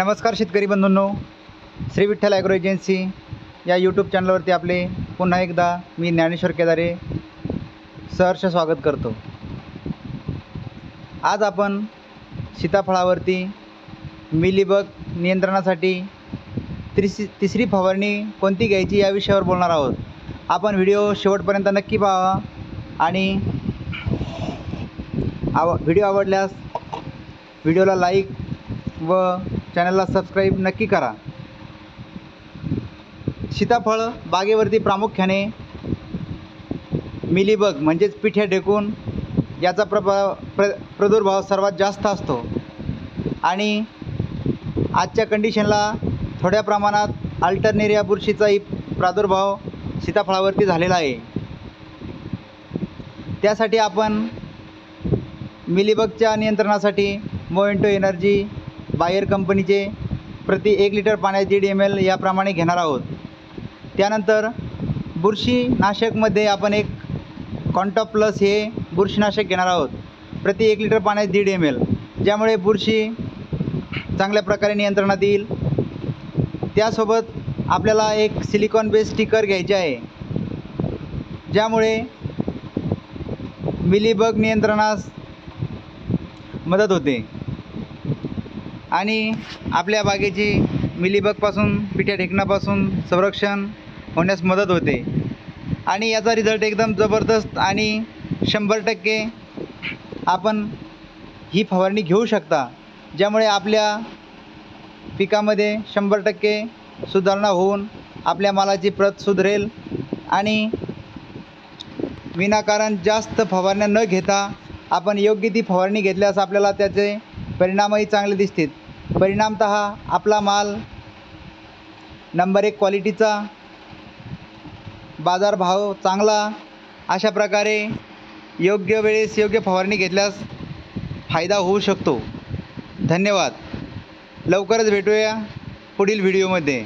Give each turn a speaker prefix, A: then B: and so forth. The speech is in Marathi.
A: नमस्कार शेतकरी बंधूंनो श्री विठ्ठल ॲग्रो एजन्सी या यूट्यूब चॅनलवरती आपले पुन्हा एकदा मी ज्ञानेश्वर केदारे सहर्ष स्वागत करतो. आज आपण सीताफळावरती मिलीबग नियंत्रणासाठी तिसरी तिसरी फवारणी कोणती घ्यायची या विषयावर बोलणार आहोत. आपण व्हिडिओ शेवटपर्यंत नक्की पाहावा आणि आव व्हिडिओ आवडल्यास व्हिडिओला लाईक व चॅनलला सबस्क्राईब नक्की करा. सीताफळ बागेवरती प्रामुख्याने मिलीबग म्हणजेच पिठ्या ढेकून याचा प्रभाव प्र प्रादुर्भाव सर्वात जास्त असतो. आणि आजच्या कंडिशनला थोड्या प्रमाणात अल्टरनेरिया बुरशीचाही प्रादुर्भाव सीताफळावरती झालेला आहे. त्यासाठी आपण मिलीबगच्या नियंत्रणासाठी मोएंटो एनर्जी बायर कंपनीचे प्रति एक लिटर पाण्यात दीड एम एल याप्रमाणे घेणार आहोत. त्यानंतर बुरशीनाशकमध्ये आपण एक कॉन्टॉप प्लस हे बुरशीनाशक घेणार आहोत. प्रति एक लिटर पाण्यात दीड एम एल ज्यामुळे बुरशी चांगल्या प्रकारे नियंत्रणात येईल. त्यासोबत आपल्याला एक सिलिकॉन बेस स्टिकर घ्यायचे आहे. ज्यामुळे मिलीबग नियंत्रणास मदत होते. आणि आपल्या बागेची मिलीबगपासून पिठ्या ढेकणापासून संरक्षण होण्यास मदत होते. आणि याचा रिझल्ट एकदम जबरदस्त आणि शंभर टक्के आपण ही फवारणी घेऊ शकता ज्यामुळे आपल्या पिकामध्ये शंभर टक्के सुधारणा होऊन आपल्या मालाची प्रत सुधरेल आणि विनाकारण जास्त फवारण्या न घेता आपण योग्य ती फवारणी घेतल्यास आपल्याला त्याचे परिणामही चांगले दिसतील. परिणामत आपला माल नंबर एक क्वालिटीचा बाजारभाव चांगला. अशा प्रकारे योग्य वेळेस योग्य फवारणी घेतल्यास फायदा होऊ शकतो. धन्यवाद. लवकरच भेटूया पुढील व्हिडिओमध्ये